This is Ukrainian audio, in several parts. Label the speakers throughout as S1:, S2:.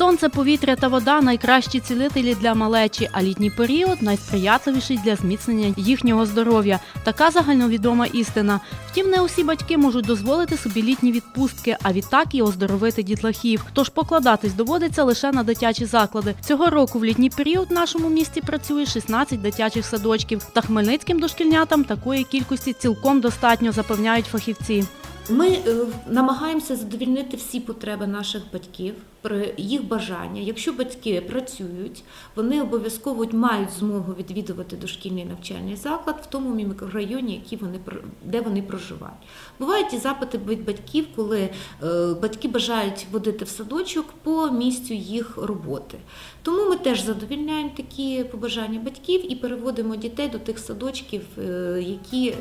S1: Сонце, повітря та вода найкращі цілителі для малечі, а літній період найсприятливіший для зміцнення їхнього здоров'я. Така загальновідома істина. Втім, не усі батьки можуть дозволити собі літні відпустки, а відтак і оздоровити дітлахів. Тож покладатись доводиться лише на дитячі заклади. Цього року в літній період в нашому місті працює 16 дитячих садочків. Та хмельницьким дошкільнятам такої кількості цілком достатньо запевняють фахівці.
S2: Ми е, намагаємося задовільнити всі потреби наших батьків про їх бажання. Якщо батьки працюють, вони обов'язково мають змогу відвідувати дошкільний навчальний заклад в тому мікрорайоні, який вони де вони проживають. Бувають і запити від батьків, коли е, батьки бажають водити в садочок по місцю їх роботи. Тому ми теж задовільняємо такі побажання батьків і переводимо дітей до тих садочків, е, які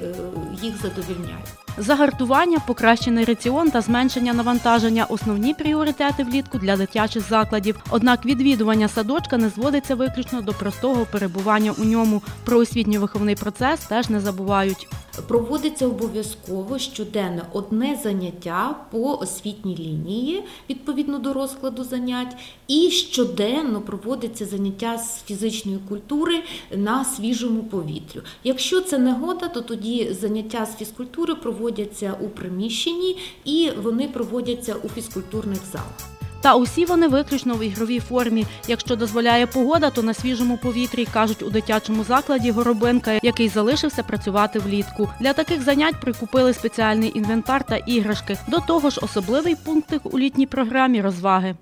S2: їх задовільняють.
S1: Загартування, покращений раціон та зменшення навантаження основні пріоритети влітку для дитячих закладів. Однак відвідування садочка не зводиться виключно до простого перебування у ньому. Про освітньо-виховний процес теж не забувають.
S2: Проводиться обов'язково щоденно одне заняття по освітній лінії відповідно до розкладу занять, і щоденно проводиться заняття з фізичної культури на свіжому повітрю. Якщо це негода, то тоді заняття з фізкультури проводяться у приміщенні і вони проводяться у фізкультурних залах.
S1: Та усі вони виключно в ігровій формі. Якщо дозволяє погода, то на свіжому повітрі кажуть у дитячому закладі Горобинка, який залишився працювати влітку. Для таких занять прикупили спеціальний інвентар та іграшки. До того ж, особливий пунктик у літній програмі розваги.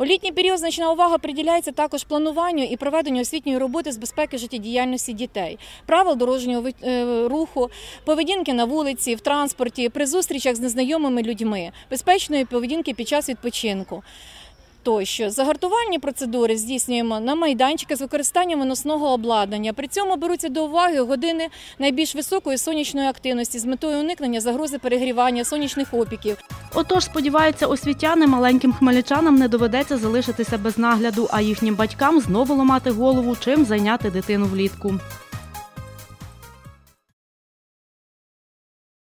S3: У літній період значна увага приділяється також плануванню і проведенню освітньої роботи з безпеки життєдіяльності дітей, правил дорожнього е, руху, поведінки на вулиці, в транспорті, при зустрічах з незнайомими людьми, безпечної поведінки під час відпочинку. Тощо загартувальні процедури здійснюємо на майданчики з використанням виносного обладнання. При цьому беруться до уваги години найбільш високої сонячної активності з метою уникнення загрози перегрівання сонячних опіків.
S1: Отож, сподіваються, освітяни маленьким хмельничанам не доведеться залишитися без нагляду, а їхнім батькам знову ламати голову, чим зайняти дитину влітку.